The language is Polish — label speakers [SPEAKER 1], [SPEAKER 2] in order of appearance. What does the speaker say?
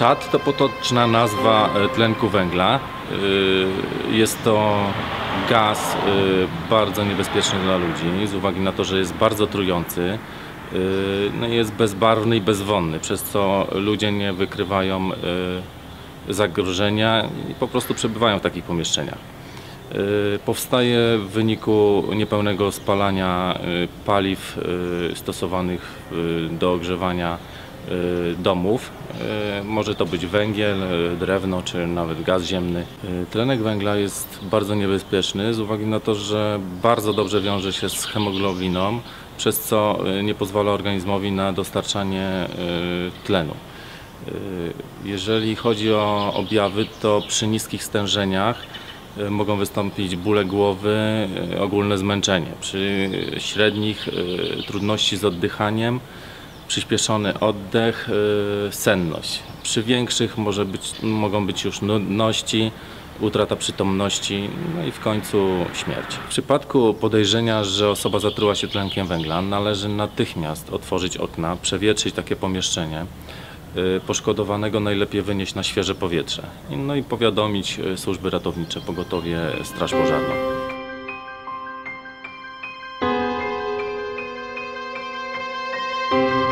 [SPEAKER 1] Czad to potoczna nazwa e, tlenku węgla. Y, Jest to gaz y, bardzo niebezpieczny dla ludzi z uwagi na to, że jest bardzo trujący. No jest bezbarwny i bezwonny, przez co ludzie nie wykrywają zagrożenia i po prostu przebywają w takich pomieszczeniach. Powstaje w wyniku niepełnego spalania paliw stosowanych do ogrzewania domów. Y, Może to być węgiel, y, drewno czy nawet gaz ziemny. Y, Tlenek węgla jest bardzo niebezpieczny z uwagi na to, że bardzo dobrze wiąże się z hemoglobiną, przez co y, nie pozwala organizmowi na dostarczanie y, tlenu. Y, Jeżeli chodzi o objawy, to przy niskich stężeniach y, mogą wystąpić bóle głowy, y, ogólne zmęczenie. Przy średnich y, trudności z oddychaniem, przyspieszony oddech, y, senność. Przy większych może być, mogą być już nudności, utrata przytomności, no i w końcu śmierć. W przypadku podejrzenia, że osoba zatruła się tlenkiem węgla, należy natychmiast otworzyć okna, przewietrzyć takie pomieszczenie. Y, poszkodowanego najlepiej wynieść na świeże powietrze. No i powiadomić y, służby ratownicze, pogotowie, straż pożarną. thank you